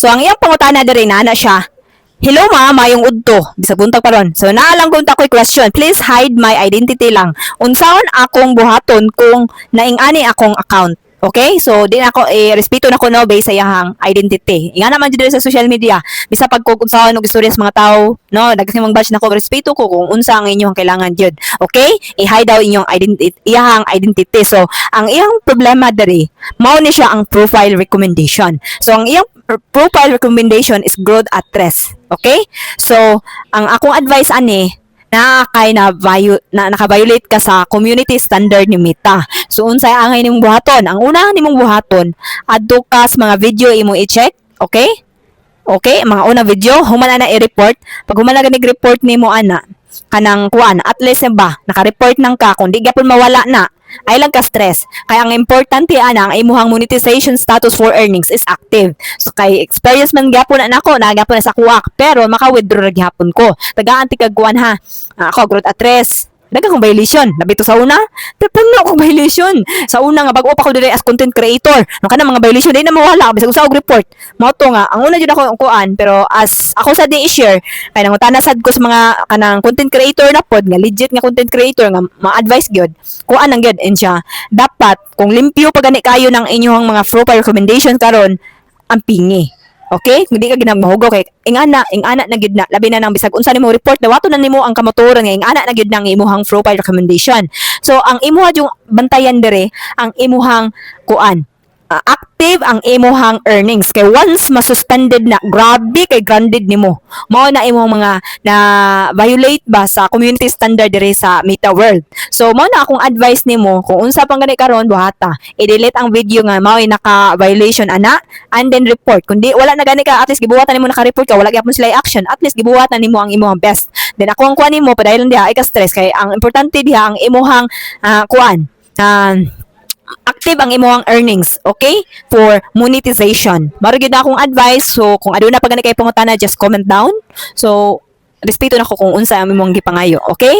So ang iyang pangutana diri na siya. Hello ma, mayong udto. Bisag buntag pa ron. So naalang kung takoy question. Please hide my identity lang. Unsaon akong buhaton kung naingani akong account. Okay? So, di na ako, eh, respeto na ko no, based sa iyang identity. Nga naman dito sa social media. Bisa pag kung unsaon og istorya sa mga tao, no, nagkasimang batch na ko, respeto ko kung unsa ang inyong kailangan jud. Okay? I-hide daw inyong identity, iyang identity. So, ang iyang problema diri, mao ni siya ang profile recommendation. So, ang iyang pr- profile recommendation is growth at rest. Okay? So, ang akong advice ani, na kay na, vio- na naka-violate ka sa community standard ni Meta. So unsay angay nimong buhaton? Ang una nimong buhaton, adto ka sa mga video imo i-check, okay? Okay, mga una video, humana na i-report. Pag humana ganig report nimo ana, kanang kuan, at least ba, naka-report nang ka, kung di gyapon mawala na, ay lang ka stress. Kaya ang importante ana, ang imuhang monetization status for earnings is active. So kay experience man gyapon na nako, na gyapon na sa kuwak, pero maka-withdraw ra gyapon ko. Tagaan ti kagkuan ha. Ako growth at rest. Daga kong violation. Labi to sa una. Puno akong violation. Sa una nga, bago pa ko dire as content creator. No ka na mga violation, di na mawala. Bisag usa report. Mao to nga, ang una jud ako ang kuan, pero as ako sa di i-share, kay nang sad ko sa mga kanang content creator na pod nga legit nga content creator nga ma-advise gyud. Kuan ang gyud siya. Dapat kung limpyo pa gani kayo ng inyong mga profile recommendations karon, ang pingi. Okay? Kung di ka ginamahugaw kay ingana, ingana na gid na labi na nang bisag unsa nimo report dawato na nimo ang kamotoran nga ingana na gid nang imuhang profile recommendation. So ang imuha yung bantayan dire ang imuhang kuan ah, active ang imuhang earnings. Kay once masuspended na grabe kay grounded nimo. Mao na imong mga na violate ba sa community standard dire sa Meta World. So mao na akong advice nimo kung unsa pang gani karon buhata. I-delete ang video nga mao naka violation ana. And then report. Kundi wala na gani ka at least gibuhatan nimo naka-report ka wala gyapon sila action at least gibuhatan nimo ang imong best. Then ako ang kuan nimo padayon diha ay ka stress kay ang importante diha ang imuhang ah, kuan ah, active ang imong earnings, okay? For monetization. Maro gyud na akong advice, so kung aduna pa gani kay pangutana, just comment down. So, respeto na ko kung unsa ang imong gipangayo, okay?